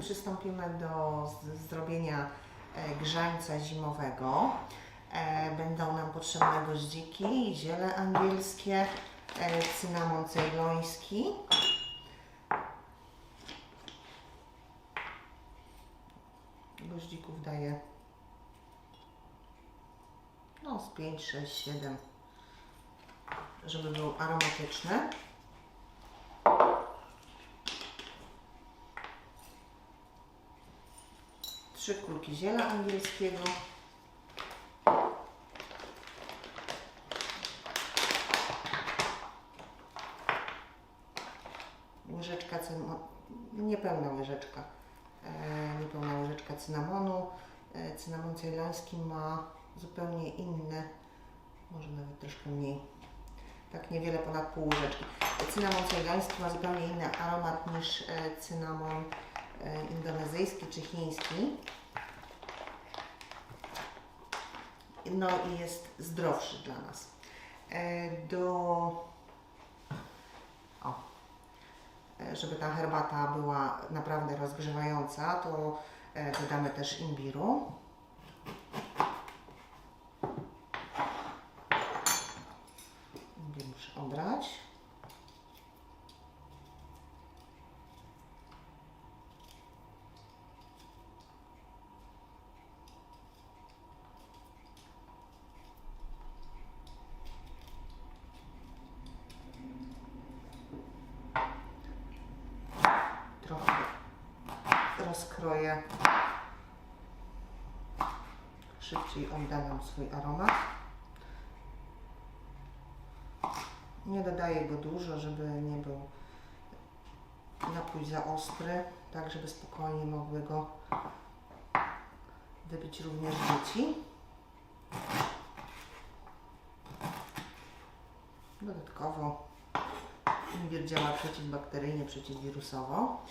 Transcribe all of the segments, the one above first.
przystąpimy do zrobienia e, grzańca zimowego. E, Będą nam potrzebne goździki, ziele angielskie, e, cynamon cejloński. Goździków daję no z 5, 6, 7, żeby był aromatyczny. Trzy kulki ziela angielskiego. Łyżeczka cynamonu, niepełna łyżeczka, e, niepełna łyżeczka cynamonu. E, cynamon cejloński ma zupełnie inny, może nawet troszkę mniej, tak niewiele ponad pół łyżeczki. Cynamon cejloński ma zupełnie inny aromat niż e, cynamon indonezyjski czy chiński. No i jest zdrowszy dla nas. E, Do o, e, żeby ta herbata była naprawdę rozgrzewająca, to e, dodamy też imbiru. Rozkroję. Szybciej odda nam swój aromat. Nie dodaję go dużo, żeby nie był napój za ostry, tak żeby spokojnie mogły go wypić również dzieci. Dodatkowo imbir działa przeciwbakteryjnie, przeciwwirusowo.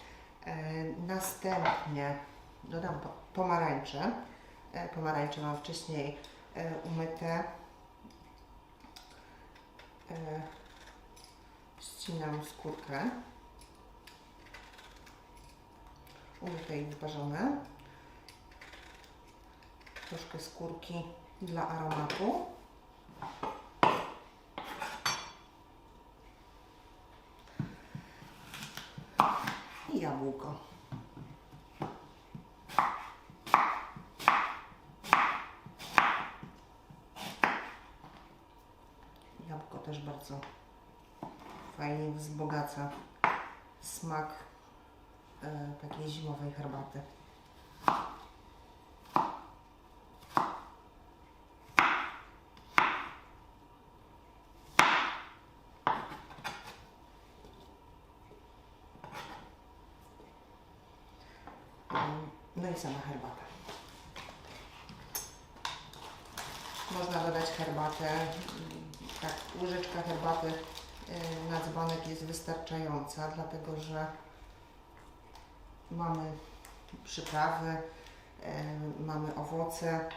Następnie dodam po- pomarańcze. E, pomarańcze mam wcześniej e, umyte. E, ścinam skórkę. Umyte i wyparzone. Troszkę skórki dla aromatu. I jabłko. Jabłko też bardzo fajnie wzbogaca smak e, takiej zimowej herbaty. No i sama herbata. Można dodać herbatę. Tak, łyżeczka herbaty y, na dzbanek jest wystarczająca, dlatego że mamy przyprawy, y, mamy owoce.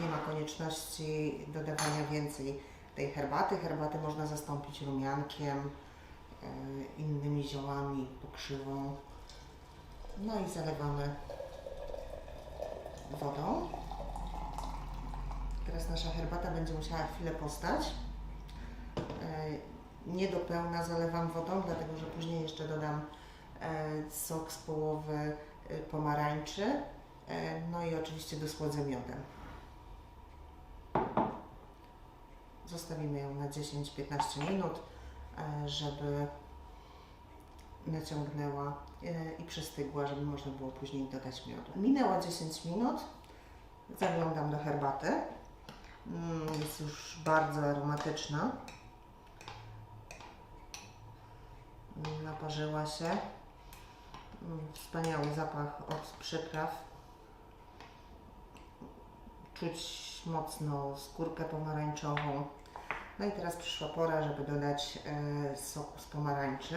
Nie ma konieczności dodawania więcej tej herbaty. Herbatę można zastąpić rumiankiem, y, innymi ziołami, pokrzywą. No i zalewamy wodą. Teraz nasza herbata będzie musiała chwilę postać. Nie do pełna zalewam wodą, dlatego że później jeszcze dodam e, sok z połowy e, pomarańczy. e, No i oczywiście dosłodzę miodem. Zostawimy ją na 10-15 minut, żeby naciągnęła i przystygła, żeby można było później dodać miodu. Minęło 10 minut. Zaglądam do herbaty. Mm, Jest już bardzo aromatyczna. Naparzyła się. Mm, Wspaniały zapach od przypraw. Czuć mocno skórkę pomarańczową. No i teraz przyszła pora, żeby dodać e, soku z pomarańczy.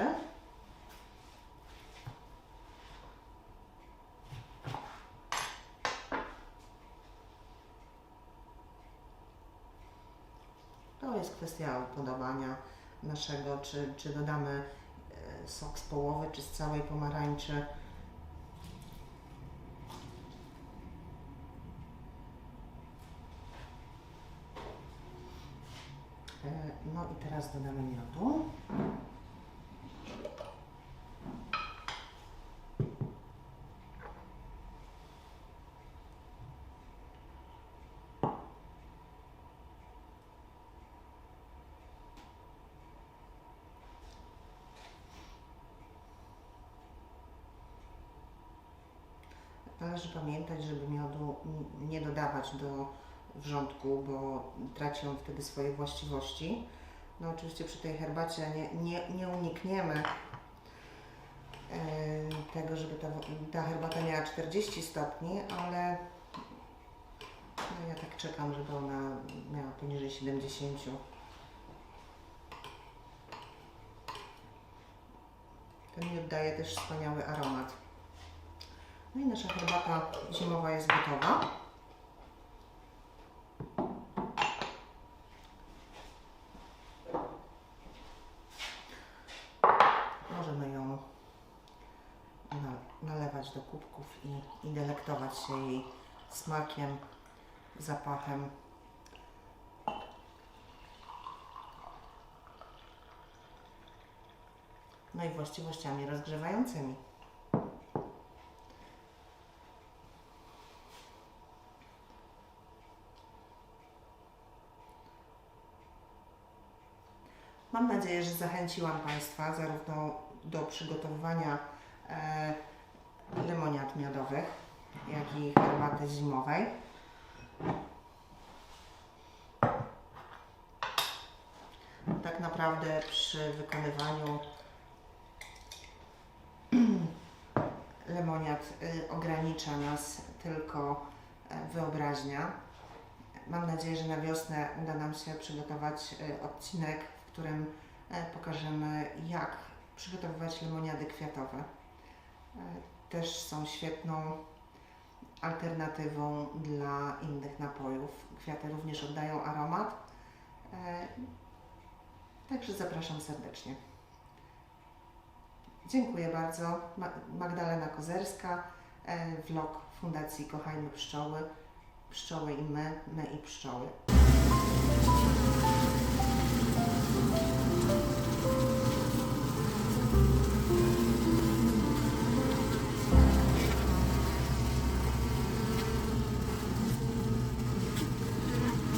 To jest kwestia upodobania naszego, czy, czy dodamy sok z połowy czy z całej pomarańczy. E, no i teraz dodamy miodu. Należy pamiętać, żeby miodu nie dodawać do wrzątku, bo traci on wtedy swoje właściwości. No oczywiście przy tej herbacie nie, nie, nie unikniemy em, tego, żeby ta, ta herbata miała 40 stopni, ale no ja tak czekam, żeby ona miała poniżej 70. Ten miód daje też wspaniały aromat. No i nasza herbata zimowa jest gotowa. Możemy ją na- nalewać do kubków i, i delektować się jej smakiem, zapachem. No i właściwościami rozgrzewającymi. Mam nadzieję, że zachęciłam Państwa zarówno do przygotowywania e, lemoniad miodowych, jak i herbaty zimowej. Tak naprawdę przy wykonywaniu lemoniad y, ogranicza nas tylko e, wyobraźnia. Mam nadzieję, że na wiosnę uda nam się przygotować y, odcinek, którym e, pokażemy, jak przygotowywać lemoniady kwiatowe. E, Też są świetną alternatywą dla innych napojów. Kwiaty również oddają aromat. E, Także zapraszam serdecznie. Dziękuję bardzo. Ma- Magdalena Kozerska, vlog Fundacji Kochajmy Pszczoły. Pszczoły i my, my i pszczoły.